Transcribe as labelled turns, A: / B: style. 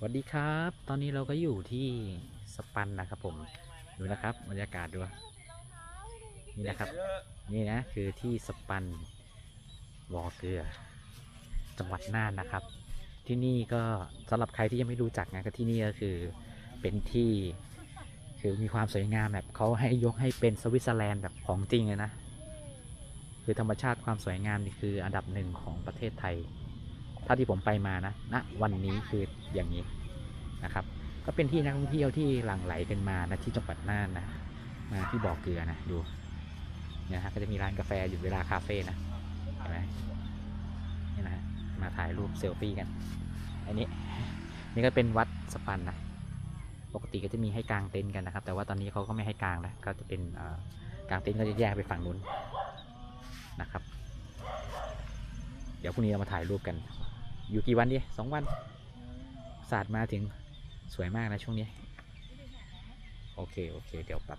A: สวัสดีครับ ตอนนี้เราก็อยู่ที่สปันนะครับผมดูนะครับบรรยากาศดูนี่นะครับนี่นะคือที่สปันวอเกลือ จังหวัดน่านนะครับ ที่นี่ก็สำหรับใครที่ยังไม่รู้จักนะก็ที่นี่ก็คือเป็นที่คือมีความสวยงามแบบเขาให้ยกให้เป็นสวิตเซอร์แลนด์แบบของจริงเลยนะ คือธรรมชาติความสวยงามนี่คืออันดับหนึ่งของประเทศไทย เท่าที่ผมไปมานะณวันนี้คืออย่างนี้นะครับ ก็เป็นที่นักท่องเที่ยวที่หลั่งไหลกันมานะที่จังหวัดน่านนะมาที่บ่อเกลือนะดูเนี่ยฮะก็จะมีร้านกาแฟอยู่เวลาคาเฟ่นะเห็นไหมนี่นะฮะมาถ่ายรูปเซลฟี่กัน อันนี้นี่ก็เป็นวัดสปันนะปกติก็จะมีให้กางเต็นท์กันนะครับ แต่ว่าตอนนี้เขาก็ไม่ให้กางแล้วก็จะเป็นเอ่อกางเต็นท์ก็จะแยกไปฝั่งนู้นนะครับ เดี๋ยวพรุ่งนี้เรามาถ่ายรูปกัน อยู่กี่วันดีสองวันศาสตร์มาถึงสวยมากนะช่วงนี้ โอเค โอเค เดี๋ยวปรับ